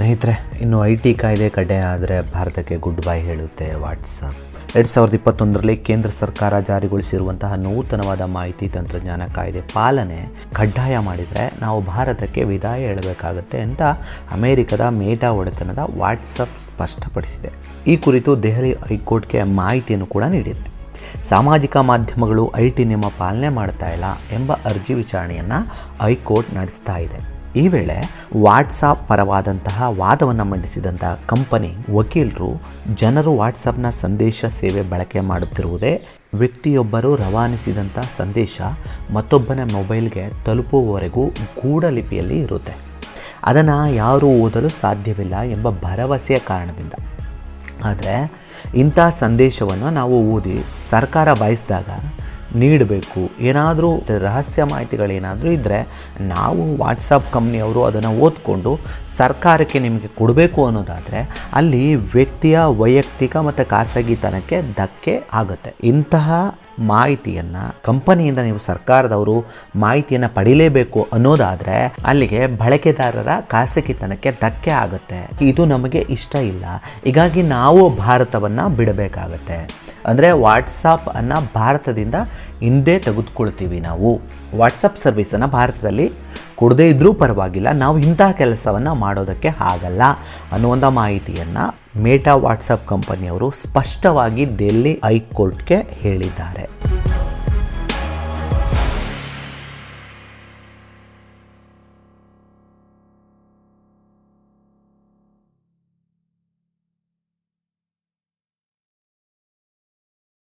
ಸ್ನೇಹಿತರೆ, ಇನ್ನು I T ಕಾಯ್ದೆ ಕಡ್ಡಾಯ ಆದರೆ ಭಾರತಕ್ಕೆ ಗುಡ್ ಬೈ ಹೇಳುತ್ತೆ ವಾಟ್ಸಪ್ ಎರಡು ಸಾವಿರದ ಇಪ್ಪತ್ತೊಂದರಲ್ಲಿ ಕೇಂದ್ರ ಸರ್ಕಾರ ಜಾರಿಗೊಳಿಸಿರುವಂತಹ ನೂತನವಾದ ಮಾಹಿತಿ ತಂತ್ರಜ್ಞಾನ ಕಾಯ್ದೆ ಪಾಲನೆ ಕಡ್ಡಾಯ ಮಾಡಿದರೆ ನಾವು ಭಾರತಕ್ಕೆ ವಿದಾಯ ಹೇಳಬೇಕಾಗುತ್ತೆ ಅಂತ ಅಮೆರಿಕದ ಮೇಟಾ ಒಡೆತನದ ವಾಟ್ಸಪ್ ಸ್ಪಷ್ಟಪಡಿಸಿದೆ. ಈ ಕುರಿತು ದೆಹಲಿ ಹೈಕೋರ್ಟ್ಗೆ ಮಾಹಿತಿಯನ್ನು ಕೂಡ ನೀಡಿದೆ. ಸಾಮಾಜಿಕ ಮಾಧ್ಯಮಗಳು ಐ ಟಿ ನಿಯಮ ಪಾಲನೆ ಮಾಡ್ತಾ ಇಲ್ಲ ಎಂಬ ಅರ್ಜಿ ವಿಚಾರಣೆಯನ್ನು ಹೈಕೋರ್ಟ್ ನಡೆಸ್ತಾ ಇದೆ. ಈ ವೇಳೆ ವಾಟ್ಸಾಪ್ ಪರವಾದಂತಹ ವಾದವನ್ನು ಮಂಡಿಸಿದಂತಹ ಕಂಪನಿ ವಕೀಲರು ಜನರು ವಾಟ್ಸಪ್ನ ಸಂದೇಶ ಸೇವೆ ಬಳಕೆ ಮಾಡುತ್ತಿರುವುದೇ ವ್ಯಕ್ತಿಯೊಬ್ಬರು ರವಾನಿಸಿದಂಥ ಸಂದೇಶ ಮತ್ತೊಬ್ಬನ ಮೊಬೈಲ್ಗೆ ತಲುಪುವವರೆಗೂ ಗೂಢಲಿಪಿಯಲ್ಲಿ ಇರುತ್ತೆ. ಅದನ್ನು ಯಾರೂ ಓದಲು ಸಾಧ್ಯವಿಲ್ಲ ಎಂಬ ಭರವಸೆಯ ಕಾರಣದಿಂದ. ಆದರೆ ಇಂಥ ಸಂದೇಶವನ್ನು ನಾವು ಓದಿ ಸರ್ಕಾರ ಬಯಸಿದಾಗ ನೀಡಬೇಕು. ಏನಾದರೂ ರಹಸ್ಯ ಮಾಹಿತಿಗಳೇನಾದರೂ ಇದ್ದರೆ ನಾವು ವಾಟ್ಸಪ್ ಕಂಪ್ನಿಯವರು ಅದನ್ನು ಓದ್ಕೊಂಡು ಸರ್ಕಾರಕ್ಕೆ ನಿಮಗೆ ಕೊಡಬೇಕು ಅನ್ನೋದಾದರೆ ಅಲ್ಲಿ ವ್ಯಕ್ತಿಯ ವೈಯಕ್ತಿಕ ಮತ್ತು ಖಾಸಗಿತನಕ್ಕೆ ಧಕ್ಕೆ ಆಗುತ್ತೆ. ಇಂತಹ ಮಾಹಿತಿಯನ್ನು ಕಂಪನಿಯಿಂದ ನೀವು ಸರ್ಕಾರದವರು ಮಾಹಿತಿಯನ್ನು ಪಡಿಲೇಬೇಕು ಅನ್ನೋದಾದರೆ ಅಲ್ಲಿಗೆ ಬಳಕೆದಾರರ ಖಾಸಗಿತನಕ್ಕೆ ಧಕ್ಕೆ ಆಗುತ್ತೆ. ಇದು ನಮಗೆ ಇಷ್ಟ ಇಲ್ಲ. ಹೀಗಾಗಿ ನಾವು ಭಾರತವನ್ನು ಬಿಡಬೇಕಾಗತ್ತೆ. ಅಂದರೆ ವಾಟ್ಸಪ್ ಅನ್ನು ಭಾರತದಿಂದ ಹಿಂದೆ ತೆಗೆದುಕೊಳ್ತೀವಿ ನಾವು. ವಾಟ್ಸಪ್ ಸರ್ವಿಸನ್ನು ಭಾರತದಲ್ಲಿ ಕೊಡದೇ ಇದ್ದರೂ ಪರವಾಗಿಲ್ಲ, ನಾವು ಇಂತಹ ಕೆಲಸವನ್ನು ಮಾಡೋದಕ್ಕೆ ಆಗಲ್ಲ ಅನ್ನುವಂಥ ಮಾಹಿತಿಯನ್ನು ಮೇಟಾ ವಾಟ್ಸಪ್ ಕಂಪನಿಯವರು ಸ್ಪಷ್ಟವಾಗಿ ಡೆಲ್ಲಿ ಹೈಕೋರ್ಟ್ಗೆ ಹೇಳಿದ್ದಾರೆ.